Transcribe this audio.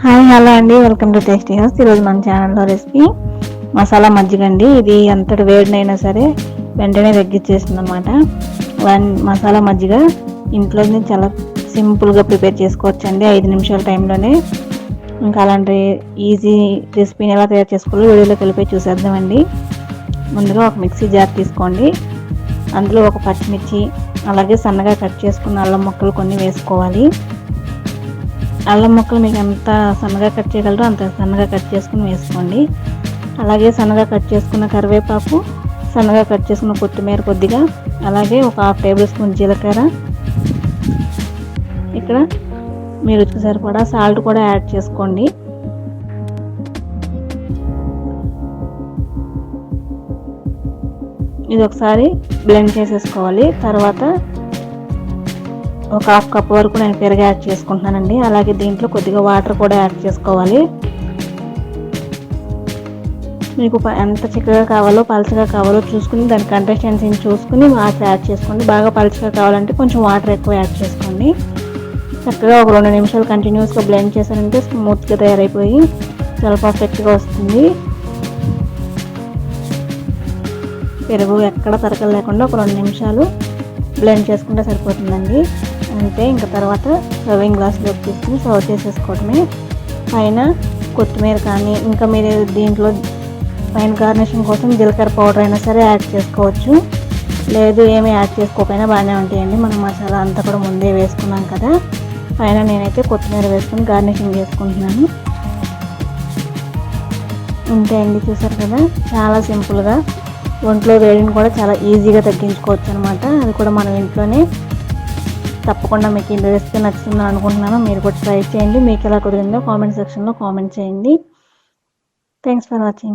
Hi hello అండి. Welcome to tasty house. ఈరోజు మన ఛానల్లో రెసిపీ మసాలా మజ్జిగ అండి. ఇది అంతటి వేడినైనా సరే వెంటనే తగ్గించేస్తుంది అనమాట వన్ మసాలా మజ్జిగ ఇంట్లోనే చాలా సింపుల్గా ప్రిపేర్ చేసుకోవచ్చు అండి ఐదు నిమిషాల టైంలోనే. ఇంకా అలాంటి ఈజీ రెసిపీని ఎలా తయారు చేసుకోవాలో వీడియోలోకి వెళ్ళిపోయి చూసేద్దామండి. ముందుగా ఒక మిక్సీ జార్ తీసుకోండి. అందులో ఒక పచ్చిమిర్చి అలాగే సన్నగా కట్ చేసుకున్న అల్లం ముక్కలు కొన్ని వేసుకోవాలి. అల్లం ముక్కలు మీకు ఎంత సన్నగా కట్ చేయగలరో అంత సన్నగా కట్ చేసుకుని వేసుకోండి. అలాగే సన్నగా కట్ చేసుకున్న కరివేపాకు సన్నగా కట్ చేసుకున్న కొత్తిమీర కొద్దిగా అలాగే ఒక హాఫ్ టేబుల్ స్పూన్ జీలకర్ర. ఇక్కడ మీ రుచికి సరిపడా సాల్ట్ కూడా యాడ్ చేసుకోండి. ఇది ఒకసారి బ్లెండ్ చేసేసుకోవాలి. తర్వాత ఒక హాఫ్ కప్ వరకు నేను పెరుగు యాడ్ చేసుకుంటున్నానండి. అలాగే దీంట్లో కొద్దిగా వాటర్ కూడా యాడ్ చేసుకోవాలి. మీకు ఎంత చిక్కగా కావాలో పలచగా కావాలో చూసుకుని దాని కంటెస్టెన్సీని చూసుకుని వాటర్ యాడ్ చేసుకోండి. బాగా పలచగా కావాలంటే కొంచెం వాటర్ ఎక్కువ యాడ్ చేసుకోండి. చక్కగా ఒక రెండు నిమిషాలు కంటిన్యూస్గా బ్లెండ్ చేశారంటే స్మూత్గా తయారైపోయి చాలా పర్ఫెక్ట్గా వస్తుంది. పెరుగు ఎక్కడ తరకలు లేకుండా ఒక రెండు నిమిషాలు బ్లెండ్ చేసుకుంటే సరిపోతుందండి. అంతే ఇంకా తర్వాత సర్వింగ్ గ్లాస్లోకి తీసుకుని సర్వ్ చేసేసుకోవటమే. పైన కొత్తిమీర కానీ ఇంకా మీరు దీంట్లో పైన గార్నిషింగ్ కోసం జీలకర్ర పౌడర్ అయినా సరే యాడ్ చేసుకోవచ్చు. లేదు ఏమి యాడ్ చేసుకోకపోయినా బాగానే ఉంటాయండి. మనం మసాలా అంతా కూడా ముందే వేసుకున్నాం కదా. పైన నేనైతే కొత్తిమీర వేసుకుని గార్నిషింగ్ చేసుకుంటున్నాను. అంతే అండి చూసారు కదా? చాలా సింపుల్గా ఒంట్లో వేడిని కూడా చాలా ఈజీగా తగ్గించుకోవచ్చు అనమాట అది కూడా మనం ఇంట్లోనే తప్పకుండా మీకు ఈ రెసిపీ నచ్చుతుందని అనుకుంటున్నాను మీరు కూడా ట్రై చేయండి. మీకు ఎలా కుదిరిందో కామెంట్ సెక్షన్లో కామెంట్ చేయండి. Thanks for watching